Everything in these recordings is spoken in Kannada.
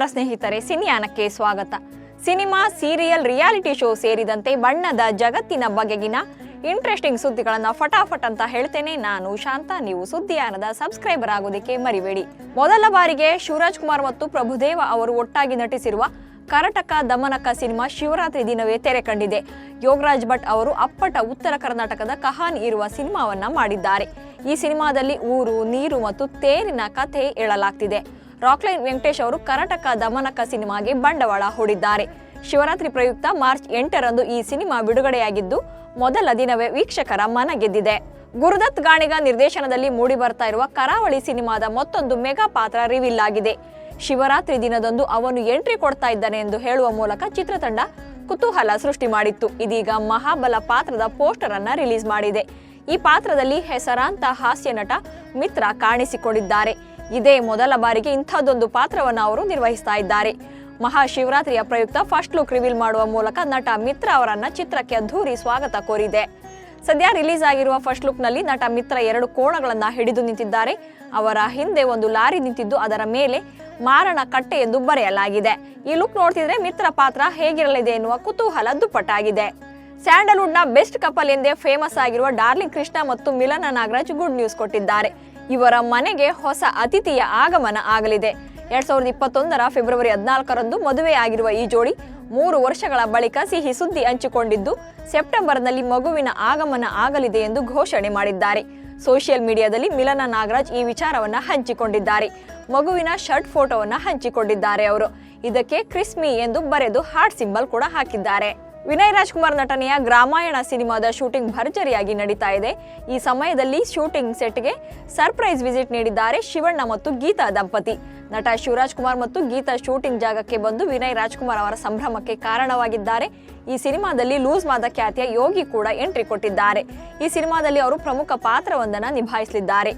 ನಮಸ್ಕಾರ ಸ್ನೇಹಿತರೆ, ಸಿನಿಯಾನಕ್ಕೆ ಸ್ವಾಗತ. ಸಿನಿಮಾ, ಸೀರಿಯಲ್, ರಿಯಾಲಿಟಿ ಶೋ ಸೇರಿದಂತೆ ಬಣ್ಣದ ಜಗತ್ತಿನ ಬಗೆಗಿನ ಇಂಟ್ರೆಸ್ಟಿಂಗ್ ಸುದ್ದಿಗಳನ್ನು ಫಟಾಫಟ್ ಅಂತ ಹೇಳ್ತೇನೆ. ನಾನು ಶಾಂತ, ನೀವು ಸುದ್ದಿಯಾನದ ಸಬ್ಸ್ಕ್ರೈಬರ್ ಆಗೋದಕ್ಕೆ ಮರಿಬೇಡಿ. ಮೊದಲ ಬಾರಿಗೆ ಶಿವರಾಜ್ ಕುಮಾರ್ ಮತ್ತು ಪ್ರಭುದೇವ ಅವರು ಒಟ್ಟಾಗಿ ನಟಿಸಿರುವ ಕರಟಕ ದಮನಕ ಸಿನಿಮಾ ಶಿವರಾತ್ರಿ ದಿನವೇ ತೆರೆ ಕಂಡಿದೆ. ಯೋಗರಾಜ್ ಭಟ್ ಅವರು ಅಪ್ಪಟ ಉತ್ತರ ಕರ್ನಾಟಕದ ಕಹಾನ್ ಇರುವ ಸಿನಿಮಾವನ್ನ ಮಾಡಿದ್ದಾರೆ. ಈ ಸಿನಿಮಾದಲ್ಲಿ ಊರು, ನೀರು ಮತ್ತು ತೇರಿನ ಕಥೆ ಹೇಳಲಾಗ್ತಿದೆ ರಾಕ್ಲೈನ್ ವೆಂಕಟೇಶ್ ಅವರು ಕರ್ನಾಟಕ ದಮನಕ ಸಿನಿಮಾಗೆ ಬಂಡವಾಳ ಹೂಡಿದ್ದಾರೆ. ಶಿವರಾತ್ರಿ ಪ್ರಯುಕ್ತ ಮಾರ್ಚ್ ಎಂಟರಂದು ಈ ಸಿನಿಮಾ ಬಿಡುಗಡೆಯಾಗಿದ್ದು, ಮೊದಲ ದಿನವೇ ವೀಕ್ಷಕರ ಮನ ಗೆದ್ದಿದೆ. ಗುರುದತ್ ಗಾಣಿಗ ನಿರ್ದೇಶನದಲ್ಲಿ ಮೂಡಿ ಬರ್ತಾ ಇರುವ ಕರಾವಳಿ ಸಿನಿಮಾದ ಮತ್ತೊಂದು ಮೆಗಾ ಪಾತ್ರ ರಿವೀಲ್ ಆಗಿದೆ. ಶಿವರಾತ್ರಿ ದಿನದಂದು ಅವನು ಎಂಟ್ರಿ ಕೊಡ್ತಾ ಇದ್ದಾನೆ ಎಂದು ಹೇಳುವ ಮೂಲಕ ಚಿತ್ರತಂಡ ಕುತೂಹಲ ಸೃಷ್ಟಿ ಮಾಡಿತ್ತು. ಇದೀಗ ಮಹಾಬಲ ಪಾತ್ರದ ಪೋಸ್ಟರ್ ಅನ್ನ ರಿಲೀಸ್ ಮಾಡಿದೆ. ಈ ಪಾತ್ರದಲ್ಲಿ ಹೆಸರಾಂತ ಹಾಸ್ಯ ನಟ ಮಿತ್ರ ಕಾಣಿಸಿಕೊಂಡಿದ್ದಾರೆ. ಇದೇ ಮೊದಲ ಬಾರಿಗೆ ಇಂಥದ್ದೊಂದು ಪಾತ್ರವನ್ನು ಅವರು ನಿರ್ವಹಿಸ್ತಾ ಇದ್ದಾರೆ. ಮಹಾಶಿವರಾತ್ರಿಯ ಪ್ರಯುಕ್ತ ಫಸ್ಟ್ ಲುಕ್ ರಿವೀಲ್ ಮಾಡುವ ಮೂಲಕ ನಟ ಮಿತ್ರ ಅವರನ್ನ ಚಿತ್ರಕ್ಕೆ ಅದ್ಧೂರಿ ಸ್ವಾಗತ ಕೋರಿದೆ. ಸದ್ಯ ರಿಲೀಸ್ ಆಗಿರುವ ಫಸ್ಟ್ ಲುಕ್ನಲ್ಲಿ ನಟ ಮಿತ್ರ ಎರಡು ಕೋಣಗಳನ್ನ ಹಿಡಿದು ನಿಂತಿದ್ದಾರೆ. ಅವರ ಹಿಂದೆ ಒಂದು ಲಾರಿ ನಿಂತಿದ್ದು ಅದರ ಮೇಲೆ ಮಾರಣ ಕಟ್ಟೆ ಎಂದು ಬರೆಯಲಾಗಿದೆ. ಈ ಲುಕ್ ನೋಡ್ತಿದ್ರೆ ಮಿತ್ರ ಪಾತ್ರ ಹೇಗಿರಲಿದೆ ಎನ್ನುವ ಕುತೂಹಲ ದುಪ್ಪಟ್ಟಾಗಿದೆ. ಸ್ಯಾಂಡಲ್ವುಡ್ನ ಬೆಸ್ಟ್ ಕಪಲ್ ಎಂದೇ ಫೇಮಸ್ ಆಗಿರುವ ಡಾರ್ಲಿಂಗ್ ಕೃಷ್ಣ ಮತ್ತು ಮಿಲನ ನಾಗರಾಜ್ ಗುಡ್ ನ್ಯೂಸ್ ಕೊಟ್ಟಿದ್ದಾರೆ. ಇವರ ಮನೆಗೆ ಹೊಸ ಅತಿಥಿಯ ಆಗಮನ ಆಗಲಿದೆ. ಎರಡ್ ಸಾವಿರದ ಇಪ್ಪತ್ತೊಂದರ ಫೆಬ್ರವರಿ ಹದಿನಾಲ್ಕರಂದು ಮದುವೆಯಾಗಿರುವ ಈ ಜೋಡಿ ಮೂರು ವರ್ಷಗಳ ಬಳಿಕ ಸಿಹಿ ಸುದ್ದಿ ಹಂಚಿಕೊಂಡಿದ್ದು, ಸೆಪ್ಟೆಂಬರ್ನಲ್ಲಿ ಮಗುವಿನ ಆಗಮನ ಆಗಲಿದೆ ಎಂದು ಘೋಷಣೆ ಮಾಡಿದ್ದಾರೆ. ಸೋಷಿಯಲ್ ಮೀಡಿಯಾದಲ್ಲಿ ಮಿಲನ ನಾಗರಾಜ್ ಈ ವಿಚಾರವನ್ನ ಹಂಚಿಕೊಂಡಿದ್ದಾರೆ. ಮಗುವಿನ ಶರ್ಟ್ ಫೋಟೋವನ್ನ ಹಂಚಿಕೊಂಡಿದ್ದಾರೆ ಅವರು. ಇದಕ್ಕೆ ಕ್ರಿಸ್ಮಿ ಎಂದು ಬರೆದು ಹಾರ್ಟ್ ಸಿಂಬಲ್ ಕೂಡ ಹಾಕಿದ್ದಾರೆ. ವಿನಯ್ ರಾಜ್ಕುಮಾರ್ ನಟನೆಯ ಗ್ರಾಮಾಯಣ ಸಿನಿಮಾದ ಶೂಟಿಂಗ್ ಭರ್ಜರಿಯಾಗಿ ನಡೀತಾ ಇದೆ. ಈ ಸಮಯದಲ್ಲಿ ಶೂಟಿಂಗ್ ಸೆಟ್ಗೆ ಸರ್ಪ್ರೈಸ್ ವಿಸಿಟ್ ನೀಡಿದ್ದಾರೆ ಶಿವಣ್ಣ ಮತ್ತು ಗೀತಾ ದಂಪತಿ. ನಟ ಶಿವರಾಜ್ ಕುಮಾರ್ ಮತ್ತು ಗೀತಾ ಶೂಟಿಂಗ್ ಜಾಗಕ್ಕೆ ಬಂದು ವಿನಯ್ ರಾಜ್ಕುಮಾರ್ ಅವರ ಸಂಭ್ರಮಕ್ಕೆ ಕಾರಣವಾಗಿದ್ದಾರೆ. ಈ ಸಿನಿಮಾದಲ್ಲಿ ಲೂಸ್ ಮಾದ ಖ್ಯಾತಿಯ ಯೋಗಿ ಕೂಡ ಎಂಟ್ರಿ ಕೊಟ್ಟಿದ್ದಾರೆ. ಈ ಸಿನಿಮಾದಲ್ಲಿ ಅವರು ಪ್ರಮುಖ ಪಾತ್ರವೊಂದನ್ನು ನಿಭಾಯಿಸಲಿದ್ದಾರೆ.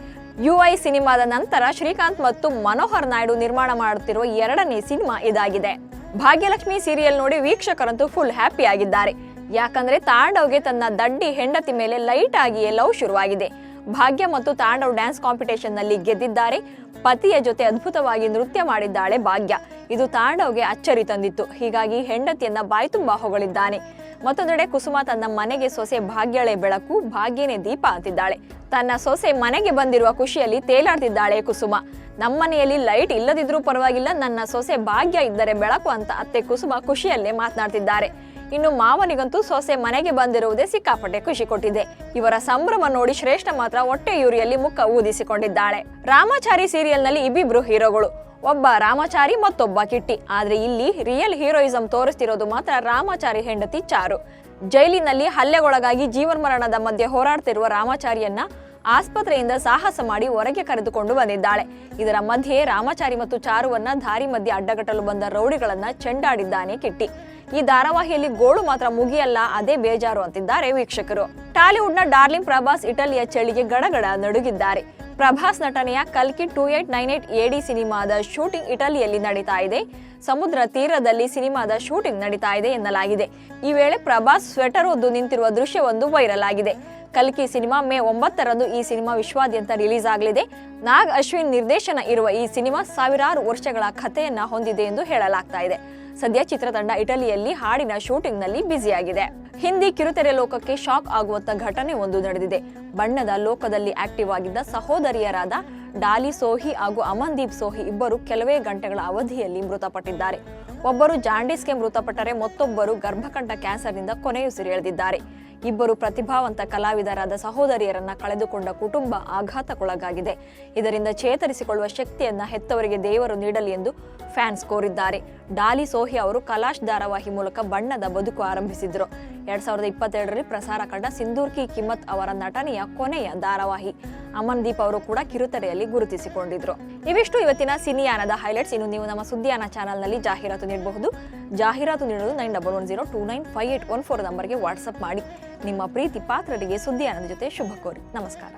ಯುಐ ಸಿನಿಮಾದ ನಂತರ ಶ್ರೀಕಾಂತ್ ಮತ್ತು ಮನೋಹರ್ ನಾಯ್ಡು ನಿರ್ಮಾಣ ಮಾಡುತ್ತಿರುವ ಎರಡನೇ ಸಿನಿಮಾ ಇದಾಗಿದೆ. ಭಾಗ್ಯಲಕ್ಷ್ಮಿ ಸೀರಿಯಲ್ ನೋಡಿ ವೀಕ್ಷಕರಂತೂ ಫುಲ್ ಹ್ಯಾಪಿ ಆಗಿದ್ದಾರೆ. ಯಾಕಂದ್ರೆ ತಾಂಡವ್ಗೆ ತನ್ನ ದಡ್ಡಿ ಹೆಂಡತಿ ಮೇಲೆ ಲೈಟ್ ಆಗಿಯೇ ಲವ್ ಶುರುವಾಗಿದೆ. ಭಾಗ್ಯ ಮತ್ತು ತಾಂಡವ್ ಡ್ಯಾನ್ಸ್ ಕಾಂಪಿಟೇಷನ್ನಲ್ಲಿ ಗೆದ್ದಿದ್ದಾರೆ. ಪತಿಯ ಜೊತೆ ಅದ್ಭುತವಾಗಿ ನೃತ್ಯ ಮಾಡಿದ್ದಾಳೆ ಭಾಗ್ಯ. ಇದು ತಾಂಡವ್ಗೆ ಅಚ್ಚರಿ ತಂದಿತ್ತು. ಹೀಗಾಗಿ ಹೆಂಡತಿಯನ್ನ ಬಾಯ್ತುಂಬಾ ಹೊಗಳಿದ್ದಾನೆ. ಮತ್ತೊಂದೆಡೆ ಕುಸುಮ ತನ್ನ ಮನೆಗೆ ಸೊಸೆ ಭಾಗ್ಯಳೆ ಬೆಳಕು, ಭಾಗ್ಯನೇ ದೀಪ ಅಂತಿದ್ದಾಳೆ. ತನ್ನ ಸೊಸೆ ಮನೆಗೆ ಬಂದಿರುವ ಖುಷಿಯಲ್ಲಿ ತೇಲಾಡ್ತಿದ್ದಾಳೆ ಕುಸುಮ. ನಮ್ಮನೆಯಲ್ಲಿ ಲೈಟ್ ಇಲ್ಲದಿದ್ರೂ ಪರವಾಗಿಲ್ಲ, ನನ್ನ ಸೊಸೆ ಭಾಗ್ಯ ಇದ್ದರೆ ಬೆಳಕು ಅಂತ ಅತ್ತೆ ಕುಸುಮ ಖುಷಿಯಲ್ಲೇ ಮಾತನಾಡ್ತಿದ್ದಾರೆ. ಇನ್ನು ಮಾವನಿಗಂತೂ ಸೊಸೆ ಮನೆಗೆ ಬಂದಿರುವುದೇ ಸಿಕ್ಕಾಪಟ್ಟೆ ಖುಷಿ ಕೊಟ್ಟಿದೆ. ಇವರ ಸಂಭ್ರಮ ನೋಡಿ ಶ್ರೇಷ್ಠ ಮಾತ್ರ ಹೊಟ್ಟೆ ಯೂರಿಯಲ್ಲಿ ಮುಖ ಊದಿಸಿಕೊಂಡಿದ್ದಾಳೆ. ರಾಮಾಚಾರಿ ಸೀರಿಯಲ್ನಲ್ಲಿ ಇಬ್ಬಿಬ್ರು ಹೀರೋಗಳು. ಒಬ್ಬ ರಾಮಾಚಾರಿ, ಮತ್ತೊಬ್ಬ ಕಿಟ್ಟಿ. ಆದ್ರೆ ಇಲ್ಲಿ ರಿಯಲ್ ಹೀರೋಯಿಸಂ ತೋರಿಸ್ತಿರೋದು ಮಾತ್ರ ರಾಮಾಚಾರಿ ಹೆಂಡತಿ ಚಾರು. ಜೈಲಿನಲ್ಲಿ ಹಲ್ಲೆಗೊಳಗಾಗಿ ಜೀವನ್ಮರಣದ ಮಧ್ಯೆ ಹೋರಾಡ್ತಿರುವ ರಾಮಾಚಾರಿಯನ್ನ ಆಸ್ಪತ್ರೆಯಿಂದ ಸಾಹಸ ಮಾಡಿ ಹೊರಗೆ ಕರೆದುಕೊಂಡು ಬಂದಿದ್ದಾಳೆ. ಇದರ ಮಧ್ಯೆ ರಾಮಾಚಾರಿ ಮತ್ತು ಚಾರುವನ್ನ ದಾರಿ ಮಧ್ಯೆ ಅಡ್ಡಗಟ್ಟಲು ಬಂದ ರೌಡಿಗಳನ್ನ ಚೆಂಡಾಡಿದ್ದಾನೆ ಕಿಟ್ಟಿ. ಈ ಧಾರಾವಾಹಿಯಲ್ಲಿ ಗೋಳು ಮಾತ್ರ ಮುಗಿಯಲ್ಲ, ಅದೇ ಬೇಜಾರು ಅಂತಿದ್ದಾರೆ ವೀಕ್ಷಕರು. ಟಾಲಿವುಡ್ನ ಡಾರ್ಲಿಂಗ್ ಪ್ರಭಾಸ್ ಇಟಲಿಯ ಚಳಿಗೆ ಗಡಗಡ ನಡುಗಿದ್ದಾರೆ. ಪ್ರಭಾಸ್ ನಟನೆಯ ಕಲ್ಕಿ ಟೂ ಏಟ್ ನೈನ್ ಏಟ್ ಎಡಿ ಸಿನಿಮಾದ ಶೂಟಿಂಗ್ ಇಟಲಿಯಲ್ಲಿ ನಡೀತಾ ಇದೆ. ಸಮುದ್ರ ತೀರದಲ್ಲಿ ಸಿನಿಮಾದ ಶೂಟಿಂಗ್ ನಡೀತಾ ಇದೆ ಎನ್ನಲಾಗಿದೆ. ಈ ವೇಳೆ ಪ್ರಭಾಸ್ ಸ್ವೆಟರ್ ಹೊದ್ದು ನಿಂತಿರುವ ದೃಶ್ಯವೊಂದು ವೈರಲ್ ಆಗಿದೆ. ಕಲ್ಕಿ ಸಿನಿಮಾ ಮೇ ಒಂಬತ್ತರಂದು ಈ ಸಿನಿಮಾ ವಿಶ್ವಾದ್ಯಂತ ರಿಲೀಸ್ ಆಗಲಿದೆ. ನಾಗ್ ಅಶ್ವಿನ್ ನಿರ್ದೇಶನ ಇರುವ ಈ ಸಿನಿಮಾ ಸಾವಿರಾರು ವರ್ಷಗಳ ಕಥೆಯನ್ನ ಹೊಂದಿದೆ ಎಂದು ಹೇಳಲಾಗ್ತಾ ಇದೆ. ಸದ್ಯ ಚಿತ್ರತಂಡ ಇಟಲಿಯಲ್ಲಿ ಹಾಡಿನ ಶೂಟಿಂಗ್ನಲ್ಲಿ ಬ್ಯುಸಿಯಾಗಿದೆ. ಹಿಂದಿ ಕಿರುತೆರೆ ಲೋಕಕ್ಕೆ ಶಾಕ್ ಆಗುವಂತ ಘಟನೆ ಒಂದು ನಡೆದಿದೆ. ಬಣ್ಣದ ಲೋಕದಲ್ಲಿ ಆಕ್ಟಿವ್ ಆಗಿದ್ದ ಸಹೋದರಿಯರಾದ ಡಾಲಿ ಸೋಹಿ ಹಾಗೂ ಅಮನ್ದೀಪ್ ಸೋಹಿ ಇಬ್ಬರು ಕೆಲವೇ ಗಂಟೆಗಳ ಅವಧಿಯಲ್ಲಿ ಮೃತಪಟ್ಟಿದ್ದಾರೆ. ಒಬ್ಬರು ಜಾಂಡಿಸ್ಗೆ ಮೃತಪಟ್ಟರೆ ಮತ್ತೊಬ್ಬರು ಗರ್ಭಕಂಠ ಕ್ಯಾನ್ಸರ್ನಿಂದ ಕೊನೆಯುಸಿರೆಳೆದಿದ್ದಾರೆ. ಇಬ್ಬರು ಪ್ರತಿಭಾವಂತ ಕಲಾವಿದರಾದ ಸಹೋದರಿಯರನ್ನ ಕಳೆದುಕೊಂಡ ಕುಟುಂಬ ಆಘಾತಕ್ಕೊಳಗಾಗಿದೆ. ಇದರಿಂದ ಚೇತರಿಸಿಕೊಳ್ಳುವ ಶಕ್ತಿಯನ್ನ ಹೆತ್ತವರಿಗೆ ದೇವರು ನೀಡಲಿ ಎಂದು ಫ್ಯಾನ್ಸ್ ಕೋರಿದ್ದಾರೆ. ಡಾಲಿ ಸೋಹಿ ಅವರು ಕಲಾಶ್ ಧಾರಾವಾಹಿ ಮೂಲಕ ಬಣ್ಣದ ಬದುಕು ಆರಂಭಿಸಿದ್ರು. ಎರಡ್ ಸಾವಿರದ ಇಪ್ಪತ್ತೆರಡರಲ್ಲಿ ಪ್ರಸಾರ ಕಂಡ ಸಿಂಧೂರ್ಕಿ ಕಿಮ್ಮತ್ ಅವರ ನಟನೆಯ ಕೊನೆಯ ಧಾರಾವಾಹಿ. ಅಮನ್ದೀಪ್ ಅವರು ಕೂಡ ಕಿರುತೆರೆಯಲ್ಲಿ ಗುರುತಿಸಿಕೊಂಡಿದ್ರು. ಇವಿಷ್ಟು ಇವತ್ತಿನ ಸಿನಿಯಾನದ ಹೈಲೈಟ್ಸ್. ಇನ್ನು ನೀವು ನಮ್ಮ ಸುದ್ದಿಯಾನ ಚಾನಲ್ನಲ್ಲಿ ಜಾಹೀರಾತು ನೀಡಬಹುದು. ಜಾಹೀರಾತು ನೀಡಲು nine double one zero two nine five eight one four ನಂಬರ್ಗೆ ವಾಟ್ಸಪ್ ಮಾಡಿ. ನಿಮ್ಮ ಪ್ರೀತಿ ಪಾತ್ರರಿಗೆ ಸುದ್ದಿಯಾನದ ಜೊತೆ ಶುಭ ಕೋರಿ. ನಮಸ್ಕಾರ.